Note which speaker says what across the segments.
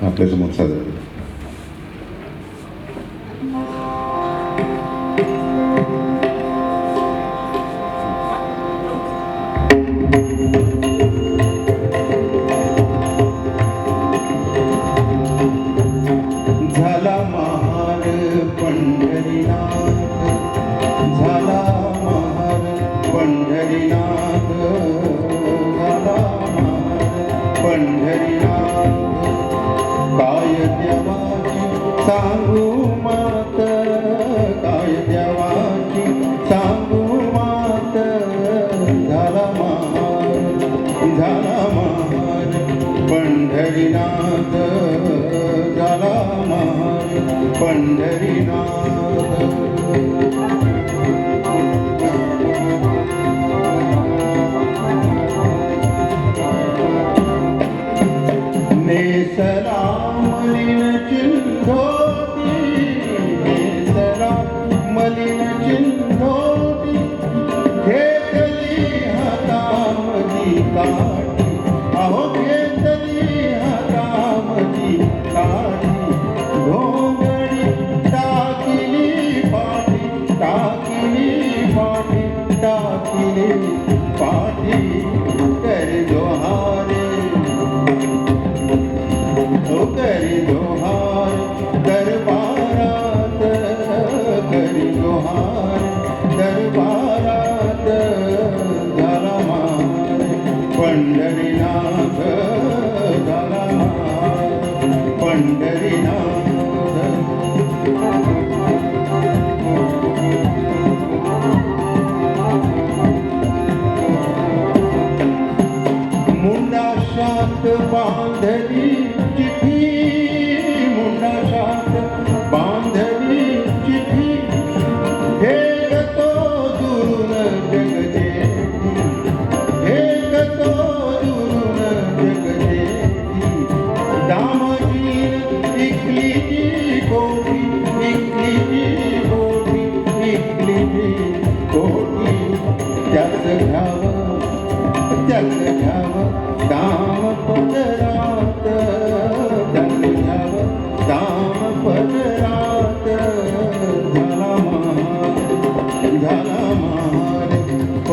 Speaker 1: uma pleasure muito fazer. सांगू मात काय देवाची? सांगू मात झाला मान झाला मान पंढरीनाथ झाला मान पंढरीनाथ. பண்டரிநாத பண்டரிநாத मुन्ना शांत बांधली चिठी मुन्ना शांत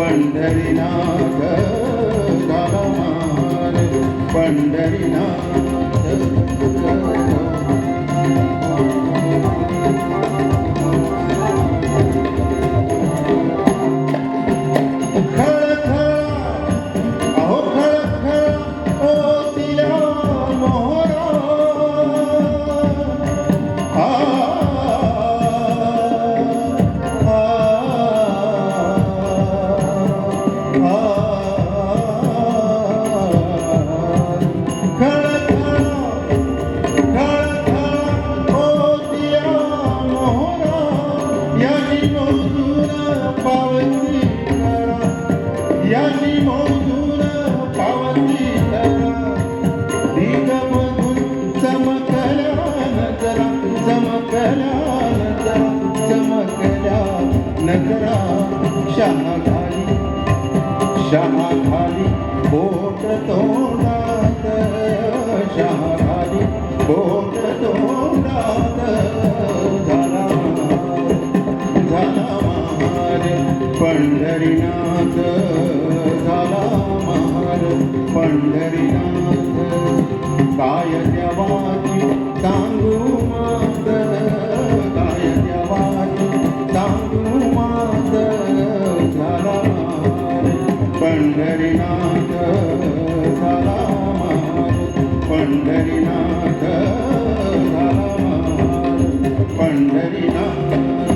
Speaker 1: பண்டரிநாக பண்டரிநாக नगरा शहाखाली शहाखाली बोट तोंडात शहाखाली बोट तोंडात झाला झाला महार पंढरीनाथ झाला महार पंढरीनाथ. પંડરીનાથ પંડરીનાથ પંડરીનાથ